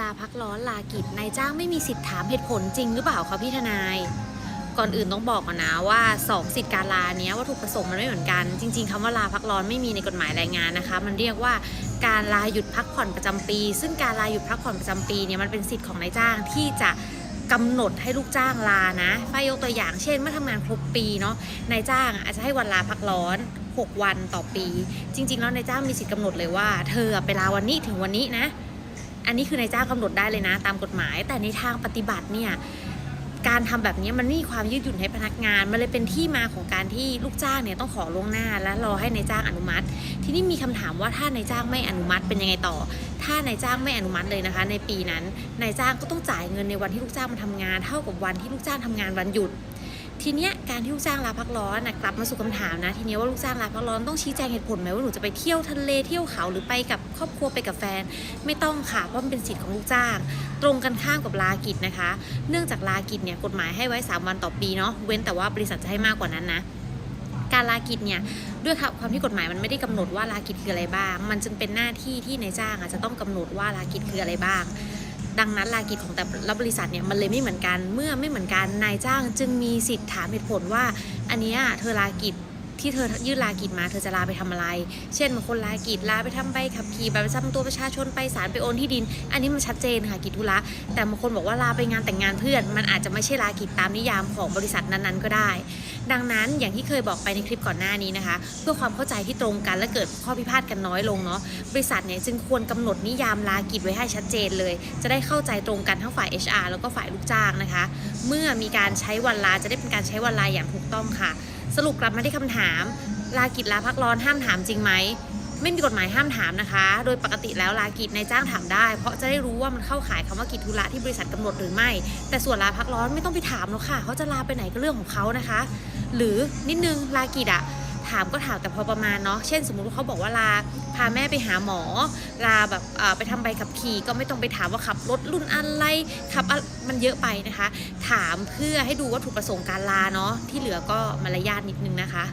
ลาพักร้อนลากิจนายจ้างไม่มีสิทธิ์ถามเหตุผลจริงหรือเปล่าคะพี่ทนาย ก่อนอื่นต้องบอกก่อนนะว่าสองสิทธิการลาเนี้ยวัตถุประสงค์มันไม่เหมือนกัน จริง ๆคำว่าลาพักร้อนไม่มีในกฎหมายแรงงานนะคะ มันเรียกว่าการลาหยุดพักผ่อนประจำปี ซึ่งการลาหยุดพักผ่อนประจำปีเนี่ยมันเป็นสิทธิ์ของนายจ้างที่จะกำหนดให้ลูกจ้างลานะฝ้ายยกตัวอย่างเช่นเมื่อทำงานครบปีเนาะนายจ้างอาจจะให้วันลาพักร้อน 6 วันต่อปี จริง ๆ แล้วนายจ้างมีสิทธิ์กำหนดเลยว่า เธอไปลาวันนี้ถึงวันนี้นะ อันนี้คือนายจ้างกำหนดได้เลยนะ ตามกฎหมาย แต่ในทางปฏิบัติเนี่ยการทำแบบนี้มันไม่มีความยืดหยุ่นให้พนักงาน มันเลยเป็นที่มาของการที่ลูกจ้างเนี่ยต้องขอล่วงหน้าและรอให้นายจ้างอนุมัติ ทีนี้มีคำถามว่าถ้านายจ้างไม่อนุมัติเป็นยังไงต่อ ถ้านายจ้างไม่อนุมัติเลยนะคะ ในปีนั้นนายจ้างก็ต้องจ่ายเงินในวันที่ลูกจ้างมาทำงาน เท่ากับวันที่ลูกจ้างทำงานวันหยุด ทีเนี้ยการที่ลูกจ้างลาพักร้อนนะกลับมาสู่คำถามนะทีเนี้ยว่าลูกจ้างลาพักร้อนต้องชี้แจงเหตุผลไหมว่าหนูจะไปเที่ยวทะเลเที่ยวเขาหรือไปกับครอบครัวไปกับแฟน ไม่ต้องค่ะเพราะมันเป็นสิทธิ์ของลูกจ้าง ตรงกันข้ามกับลากิจนะคะ เนื่องจากลากิจเนี่ยกฎหมายให้ไว้ 3 วันต่อปีเนาะเว้นแต่ว่าบริษัทจะให้มากกว่านั้นนะการลากิจเนี่ยด้วยความที่กฎหมายมันไม่ได้กำหนดว่าลากิจคืออะไรบ้าง มันจึงเป็นหน้าที่ที่นายจ้างอาจจะต้องกำหนดว่าลากิจคืออะไรบ้าง ดังนั้นลากิจของแต่ละบริษัทเนี่ยมันเลยไม่เหมือนกันเมื่อไม่เหมือนกันนายจ้างจึงมีสิทธิ์ถามเหตุผลว่า อันนี้เธอลากิจ ที่เธอยื่นลากิจมาเธอจะลาไปทำอะไร เช่นบางคนลากิจลาไปทำใบขับขี่บัตรประจำตัวประชาชนไปศาลไปโอนที่ดิน อันนี้มันชัดเจนค่ะกิจธุระแต่บางคนบอกว่าลาไปงานแต่งงานเพื่อน มันอาจจะไม่ใช่ลากิจตามนิยามของบริษัทนั้นๆ ก็ได้ ดังนั้นอย่างที่เคยบอกไปในคลิปก่อนหน้านี้นะคะ เพื่อความเข้าใจที่ตรงกันและเกิดข้อพิพาทกันน้อยลงเนาะบริษัทเนี่ยจึงควรกำหนดนิยามลากิจไว้ให้ชัดเจนเลย จะได้เข้าใจตรงกันทั้งฝ่าย HR แล้วก็ฝ่ายลูกจ้างนะคะ เมื่อมีการใช้วันลาจะได้เป็นการใช้วันลาอย่างถูกต้องค่ะ สรุปกลับมาที่คำถาม ลากิจลาพักร้อนห้ามถามจริงไหมไม่มีกฎหมายห้ามถามนะคะ โดยปกติแล้วลากิจนายจ้างถามได้ เพราะจะได้รู้ว่ามันเข้าข่ายคำว่ากิจธุระที่บริษัทกำหนดหรือไม่ แต่ส่วนลาพักร้อนไม่ต้องไปถามหรอกค่ะ เขาจะลาไปไหนก็เรื่องของเขานะคะ หรือนิดนึงลากิจอะ ถามก็ถามแต่พอประมาณเนาะเช่น สมมุติว่าเขาบอกว่าลาพาแม่ไปหาหมอ ลาแบบไปทำใบขับขี่ก็ไม่ต้องไปถามว่าขับรถรุ่นอะไรขับมันเยอะไปนะคะ ถามเพื่อให้ดูวัตถุประสงค์การลาเนาะที่เหลือก็มารยาทนิดนึงนะคะ